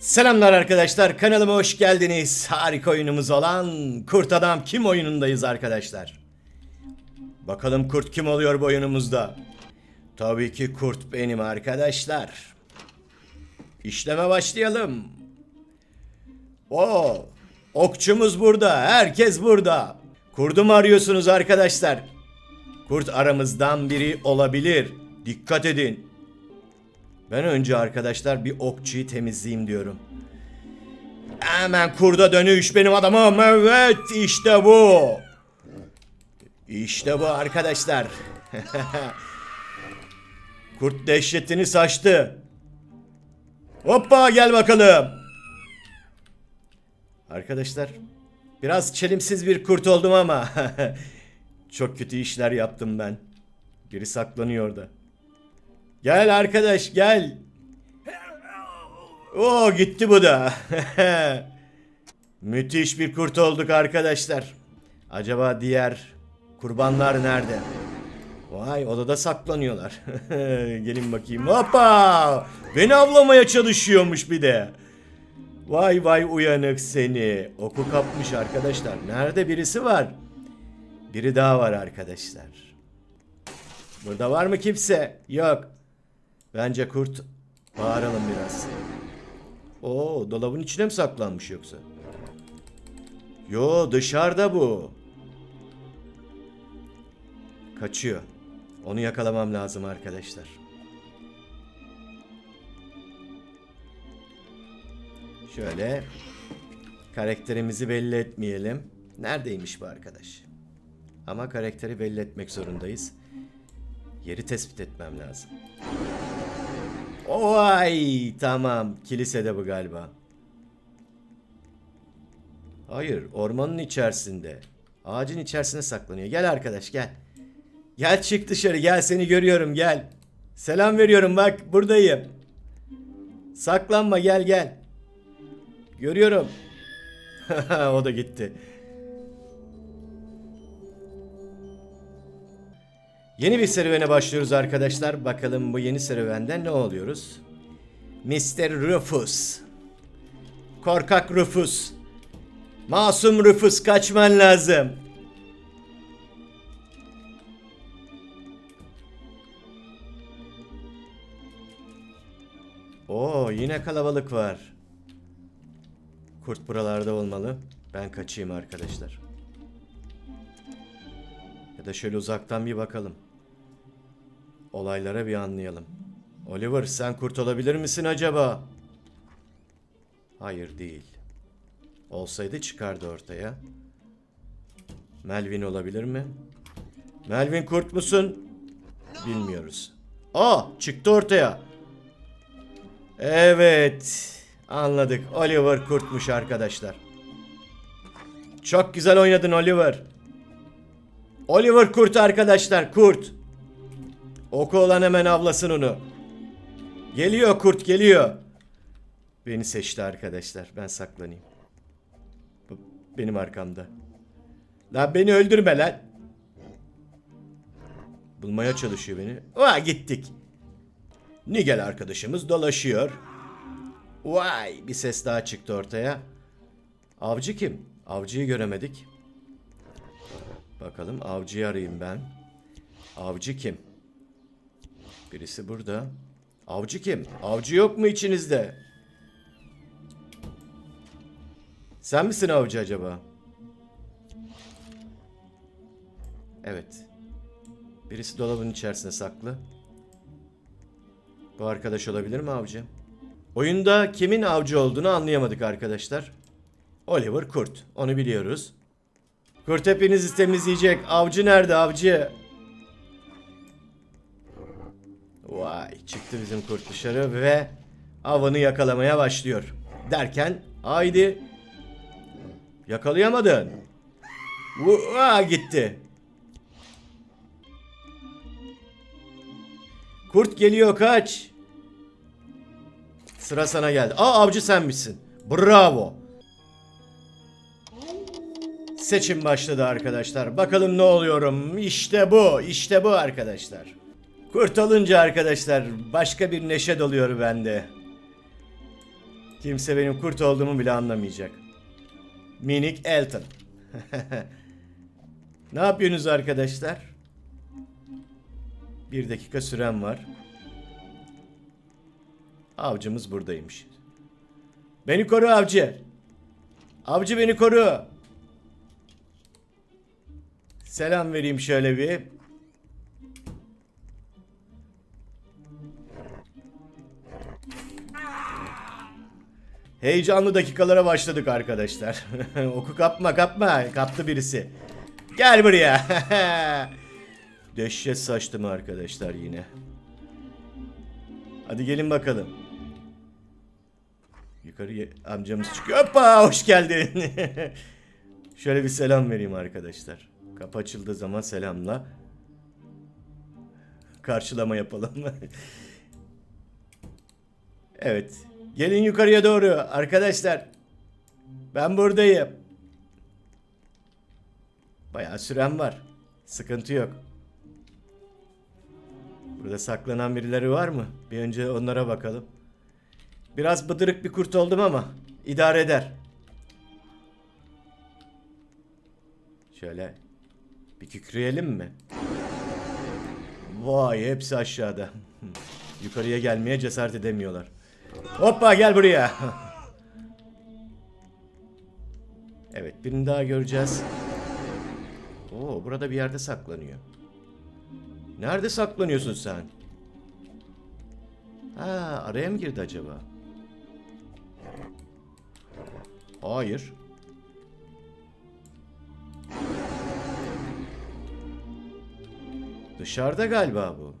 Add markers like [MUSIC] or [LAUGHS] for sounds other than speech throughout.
Selamlar arkadaşlar kanalıma hoş geldiniz. Harika oyunumuz olan Kurt Adam Kim oyunundayız arkadaşlar. Bakalım kurt kim oluyor bu oyunumuzda? Tabii ki kurt benim arkadaşlar. İşleme başlayalım. O okçumuz burada. Herkes burada. Kurdu mu arıyorsunuz arkadaşlar? Kurt aramızdan biri olabilir. Dikkat edin. Ben önce arkadaşlar bir okçuyu temizleyeyim diyorum. Hemen kurda dönüş benim adamım. Evet işte bu. İşte bu arkadaşlar. [LAUGHS] Kurt dehşetini saçtı. Hoppa gel bakalım. Arkadaşlar biraz çelimsiz bir kurt oldum ama [LAUGHS] çok kötü işler yaptım ben. Biri saklanıyor orada. Gel arkadaş gel. Oo gitti bu da. [LAUGHS] Müthiş bir kurt olduk arkadaşlar. Acaba diğer kurbanlar nerede? Vay odada saklanıyorlar. [LAUGHS] Gelin bakayım. Hoppa! Beni avlamaya çalışıyormuş bir de. Vay vay uyanık seni. Oku kapmış arkadaşlar. Nerede birisi var? Biri daha var arkadaşlar. Burada var mı kimse? Yok. Bence kurt bağıralım biraz. Oo, dolabın içine mi saklanmış yoksa? Yo, dışarıda bu. Kaçıyor. Onu yakalamam lazım arkadaşlar. Şöyle karakterimizi belli etmeyelim. Neredeymiş bu arkadaş? Ama karakteri belli etmek zorundayız. Yeri tespit etmem lazım. Vay tamam kilisede bu galiba. Hayır ormanın içerisinde. Ağacın içerisine saklanıyor. Gel arkadaş gel. Gel çık dışarı gel seni görüyorum gel. Selam veriyorum bak buradayım. Saklanma gel gel. Görüyorum. [LAUGHS] o da gitti. Yeni bir serüvene başlıyoruz arkadaşlar. Bakalım bu yeni serüvende ne oluyoruz? Mr. Rufus. Korkak Rufus. Masum Rufus kaçman lazım. Oo yine kalabalık var. Kurt buralarda olmalı. Ben kaçayım arkadaşlar. Ya da şöyle uzaktan bir bakalım. Olaylara bir anlayalım. Oliver sen kurt olabilir misin acaba? Hayır değil. Olsaydı çıkardı ortaya. Melvin olabilir mi? Melvin kurt musun? Bilmiyoruz. Aa çıktı ortaya. Evet. Anladık. Oliver kurtmuş arkadaşlar. Çok güzel oynadın Oliver. Oliver kurt arkadaşlar kurt. Oku olan hemen avlasın onu. Geliyor kurt geliyor. Beni seçti arkadaşlar. Ben saklanayım. Benim arkamda. Lan beni öldürme lan. Bulmaya çalışıyor beni. Oha gittik. Nigel arkadaşımız dolaşıyor. Vay bir ses daha çıktı ortaya. Avcı kim? Avcıyı göremedik. Bakalım avcıyı arayayım ben. Avcı kim? Birisi burada. Avcı kim? Avcı yok mu içinizde? Sen misin avcı acaba? Evet. Birisi dolabın içerisinde saklı. Bu arkadaş olabilir mi avcı? Oyunda kimin avcı olduğunu anlayamadık arkadaşlar. Oliver Kurt. Onu biliyoruz. Kurt hepinizi temizleyecek. Avcı nerede avcı? Vay çıktı bizim kurt dışarı ve avını yakalamaya başlıyor. Derken haydi yakalayamadın. Vaa gitti. Kurt geliyor kaç. Sıra sana geldi. Aa avcı sen misin? Bravo. Seçim başladı arkadaşlar. Bakalım ne oluyorum. İşte bu. işte bu arkadaşlar. Kurt olunca arkadaşlar başka bir neşe doluyor bende. Kimse benim kurt olduğumu bile anlamayacak. Minik Elton. [LAUGHS] ne yapıyorsunuz arkadaşlar? Bir dakika sürem var. Avcımız buradaymış. Beni koru avcı. Avcı beni koru. Selam vereyim şöyle bir. Heyecanlı dakikalara başladık arkadaşlar. [LAUGHS] Oku kapma kapma. Kaptı birisi. Gel buraya. [LAUGHS] Dehşet saçtım arkadaşlar yine. Hadi gelin bakalım. Yukarı amcamız çıkıyor. Hoppa hoş geldin. [LAUGHS] Şöyle bir selam vereyim arkadaşlar. Kapı açıldığı zaman selamla karşılama yapalım. evet. Gelin yukarıya doğru arkadaşlar. Ben buradayım. Bayağı süren var. Sıkıntı yok. Burada saklanan birileri var mı? Bir önce onlara bakalım. Biraz bıdırık bir kurt oldum ama idare eder. Şöyle bir kükreyelim mi? Vay hepsi aşağıda. Yukarıya gelmeye cesaret edemiyorlar. Hoppa gel buraya. Evet birini daha göreceğiz. Oo burada bir yerde saklanıyor. Nerede saklanıyorsun sen? Ha araya mı girdi acaba? Hayır. Dışarıda galiba bu.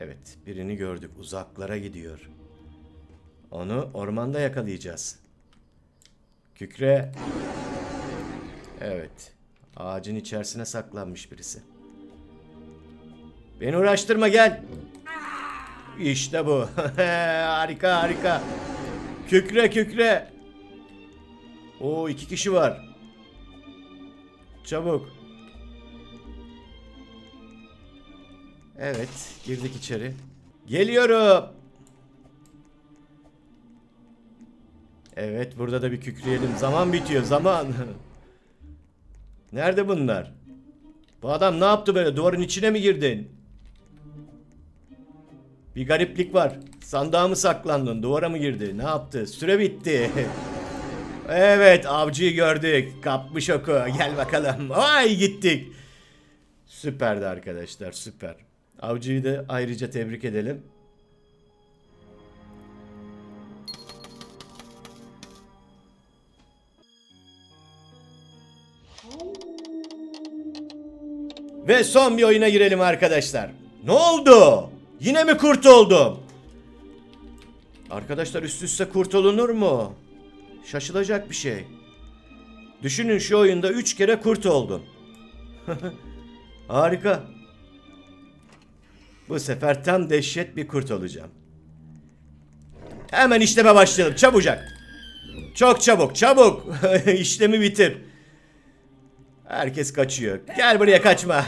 Evet, birini gördük. Uzaklara gidiyor. Onu ormanda yakalayacağız. Kükre. Evet. Ağacın içerisine saklanmış birisi. Beni uğraştırma gel. İşte bu. [LAUGHS] harika harika. Kükre kükre. Oo iki kişi var. Çabuk. Evet, girdik içeri. Geliyorum. Evet, burada da bir kükreyelim. Zaman bitiyor, zaman. [LAUGHS] Nerede bunlar? Bu adam ne yaptı böyle? Duvarın içine mi girdin? Bir gariplik var. Sandığa mı saklandın? Duvara mı girdi? Ne yaptı? Süre bitti. [LAUGHS] evet, avcıyı gördük. Kapmış oku. Gel bakalım. Ay gittik. Süperdi arkadaşlar, süper. Avcıyı da ayrıca tebrik edelim. Ve son bir oyuna girelim arkadaşlar. Ne oldu? Yine mi kurt oldum? Arkadaşlar üst üste kurt olunur mu? Şaşılacak bir şey. Düşünün şu oyunda 3 kere kurt oldum. [LAUGHS] Harika. Bu sefer tam dehşet bir kurt olacağım. Hemen işleme başlayalım çabucak. Çok çabuk çabuk. [LAUGHS] İşlemi bitir. Herkes kaçıyor. Gel buraya kaçma.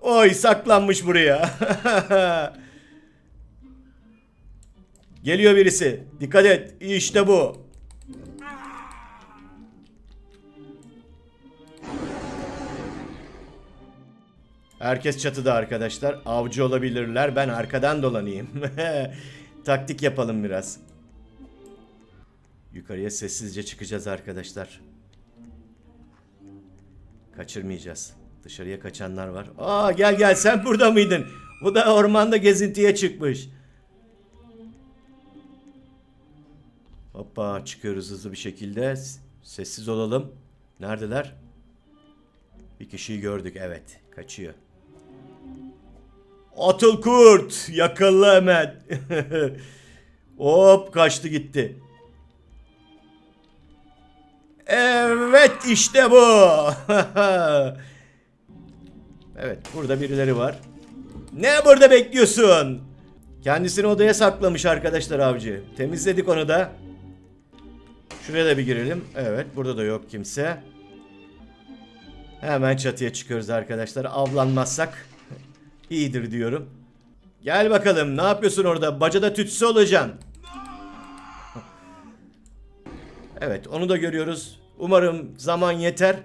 Oy saklanmış buraya. [LAUGHS] Geliyor birisi. Dikkat et. İşte bu. Herkes çatıda arkadaşlar. Avcı olabilirler. Ben arkadan dolanayım. [LAUGHS] Taktik yapalım biraz. Yukarıya sessizce çıkacağız arkadaşlar. Kaçırmayacağız. Dışarıya kaçanlar var. Aa gel gel sen burada mıydın? Bu da ormanda gezintiye çıkmış. Hoppa çıkıyoruz hızlı bir şekilde. Sessiz olalım. Neredeler? Bir kişiyi gördük evet. Kaçıyor. Atıl kurt. Yakala hemen. [LAUGHS] Hop kaçtı gitti. Evet işte bu. [LAUGHS] evet burada birileri var. Ne burada bekliyorsun? Kendisini odaya saklamış arkadaşlar avcı. Temizledik onu da. Şuraya da bir girelim. Evet burada da yok kimse. Hemen çatıya çıkıyoruz arkadaşlar. Avlanmazsak iyidir diyorum. Gel bakalım ne yapıyorsun orada? Bacada tütsü olacaksın. Evet onu da görüyoruz. Umarım zaman yeter.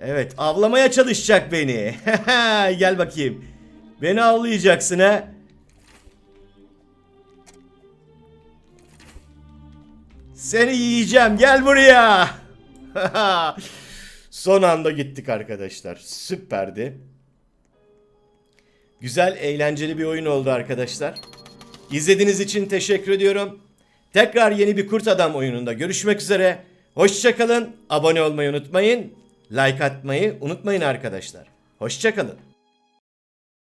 Evet avlamaya çalışacak beni. [LAUGHS] Gel bakayım. Beni avlayacaksın ha. Seni yiyeceğim gel buraya. [LAUGHS] Son anda gittik arkadaşlar. Süperdi. Güzel eğlenceli bir oyun oldu arkadaşlar. İzlediğiniz için teşekkür ediyorum. Tekrar yeni bir Kurt Adam oyununda görüşmek üzere. Hoşçakalın. Abone olmayı unutmayın. Like atmayı unutmayın arkadaşlar. Hoşçakalın.